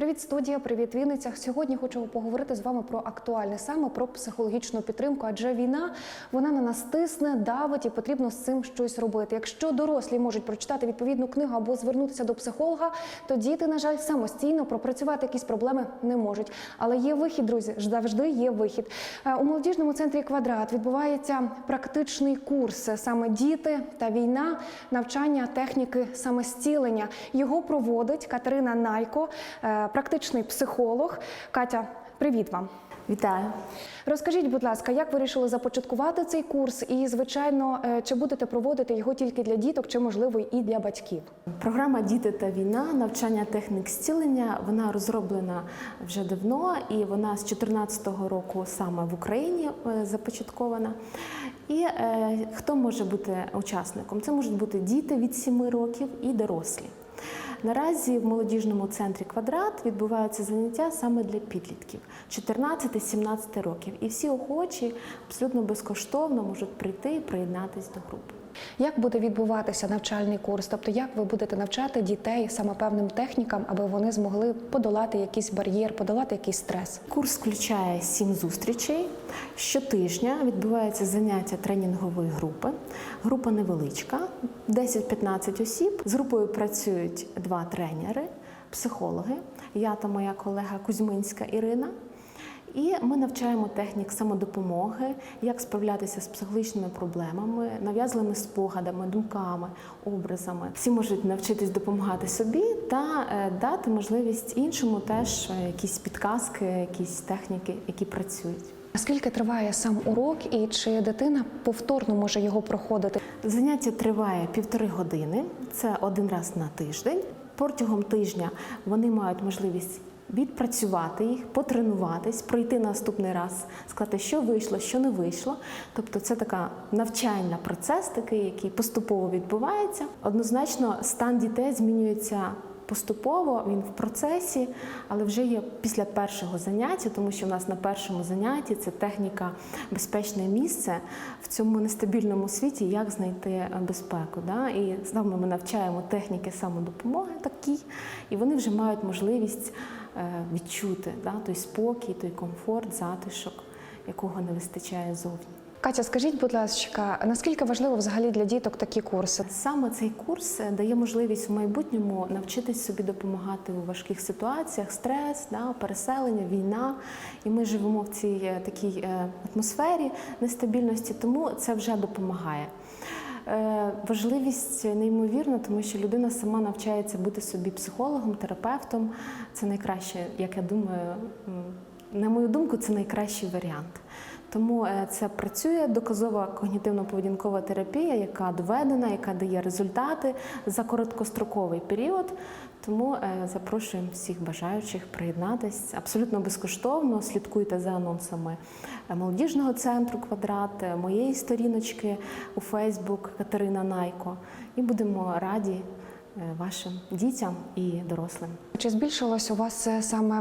Привіт, студія, привіт, Вінниця. Сьогодні хочу поговорити з вами про актуальне саме про психологічну підтримку. Адже війна вона на нас тисне, давить і потрібно з цим щось робити. Якщо дорослі можуть прочитати відповідну книгу або звернутися до психолога, то діти, на жаль, самостійно пропрацювати якісь проблеми не можуть. Але є вихід, друзі, завжди є вихід. Е, У молодіжному центрі квадрат відбувається практичний курс саме діти та війна, навчання техніки самостілення. Його проводить Катерина Найко, е, практичний психолог. Катя, привіт вам. Вітаю. Розкажіть, будь ласка, як ви вирішили започаткувати цей курс? І, звичайно, е, чи будете проводити його тільки для діток, чи можливо і для батьків? Програма Діти та війна, навчання технік зцілення. Вона розроблена вже давно, і вона з 2014 року саме в Україні е, започаткована. І е, хто може бути учасником? Це можуть бути діти від 7 років і дорослі. Наразі в молодіжному центрі квадрат відбуваються заняття саме для підлітків 14-17 років. І всі охочі абсолютно безкоштовно можуть прийти і приєднатись до групи. Як буде відбуватися навчальний курс? Тобто, як ви будете навчати дітей саме певним технікам, аби вони змогли подолати якийсь бар'єр, подолати якийсь стрес? Курс включає сім зустрічей. Щотижня відбуваються заняття тренінгової групи. Група невеличка, 10-15 осіб. З групою працюють два тренери, психологи. Я та моя колега Кузьминська Ірина. І ми навчаємо технік самодопомоги, як справлятися з психологічними проблемами, нав'язливими спогадами, думками, образами. Всі можуть навчитись допомагати собі та е, дати можливість іншому теж е, якісь підказки, якісь техніки, які працюють. Скільки триває сам урок, і чи дитина повторно може його проходити? Заняття триває півтори години. Це один раз на тиждень. Протягом тижня вони мають можливість відпрацювати їх, потренуватись, пройти наступний раз, сказати, що вийшло, що не вийшло. Тобто, це така навчальна процес, такий, який поступово відбувається. Однозначно, стан дітей змінюється. Поступово він в процесі, але вже є після першого заняття, тому що в нас на першому занятті це техніка безпечне місце в цьому нестабільному світі, як знайти безпеку. Да? І саме ми навчаємо техніки самодопомоги такі, і вони вже мають можливість е, відчути да? той спокій, той комфорт, затишок, якого не вистачає зовні. Катя, скажіть, будь ласка, наскільки важливо взагалі для діток такі курси? Саме цей курс е, дає можливість в майбутньому навчитись собі допомагати у важких ситуаціях, стрес, да, переселення, війна. І ми живемо в цій е, такій е, атмосфері нестабільності, тому це вже допомагає. Е, Важливість неймовірна, тому що людина сама навчається бути собі психологом, терапевтом. Це найкраще, як я думаю, на мою думку, це найкращий варіант. Тому е, це працює доказова когнітивно-поведінкова терапія, яка доведена, яка дає результати за короткостроковий період. Тому е, запрошуємо всіх бажаючих приєднатись абсолютно безкоштовно. Слідкуйте за анонсами е, молодіжного центру квадрат, моєї сторіночки у Фейсбук Катерина Найко. І будемо раді вашим дітям і дорослим. Чи збільшилось у вас е, саме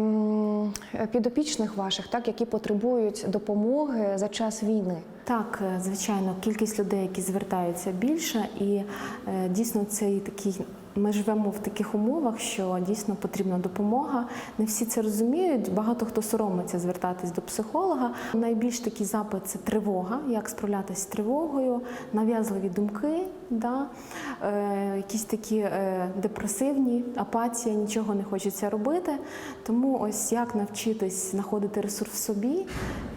підопічних ваших, так які потребують допомоги за час війни? Так, е, звичайно, кількість людей, які звертаються більше, і е, дійсно цей такий. Ми живемо в таких умовах, що дійсно потрібна допомога. Не всі це розуміють. Багато хто соромиться звертатись до психолога. Найбільш такий запит це тривога, як справлятися з тривогою, нав'язливі думки, да? е, якісь такі е, депресивні, апатія, нічого не хочеться робити. Тому ось як навчитись знаходити ресурс в собі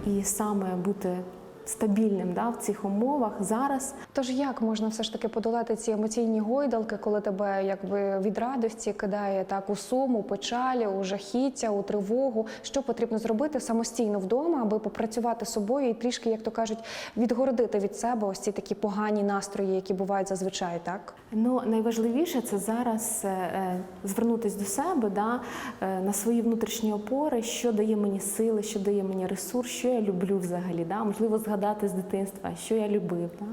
і саме бути стабільним да, в цих умовах зараз. Тож як можна все ж таки подолати ці емоційні гойдалки, коли тебе якби від радості кидає так у суму, печалі, у жахіття, у тривогу? Що потрібно зробити самостійно вдома, аби попрацювати з собою і трішки, як то кажуть, відгородити від себе ось ці такі погані настрої, які бувають зазвичай, так? Ну найважливіше це зараз е, е, звернутися до себе, да, е, на свої внутрішні опори, що дає мені сили, що дає мені ресурс, що я люблю взагалі. Да? Можливо, згадати з дитинства, що я любив. Да?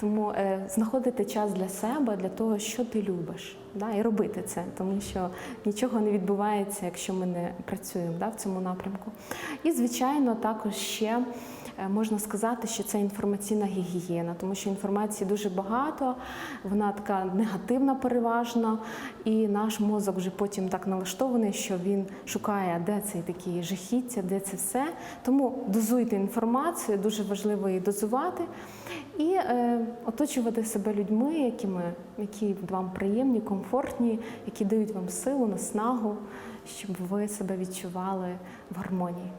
Тому е, знаходити час для себе, для того, що ти любиш, да, і робити це, тому що нічого не відбувається, якщо ми не працюємо да, в цьому напрямку. І, звичайно, також ще е, можна сказати, що це інформаційна гігієна, тому що інформації дуже багато, вона така негативна переважно, і наш мозок вже потім так налаштований, що він шукає, де цей такі жахіття, де це все. Тому дозуйте інформацію, дуже важливо її дозувати. І е, оточувати себе людьми, якими, які вам приємні, комфортні, які дають вам силу, наснагу, щоб ви себе відчували в гармонії.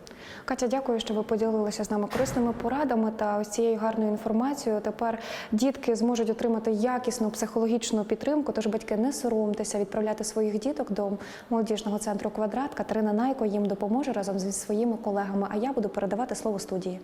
Катя, дякую, що ви поділилися з нами корисними порадами та ось цією гарною інформацією. Тепер дітки зможуть отримати якісну психологічну підтримку. Тож батьки не соромтеся відправляти своїх діток до молодіжного центру квадрат. Катерина Найко їм допоможе разом зі своїми колегами. А я буду передавати слово студії.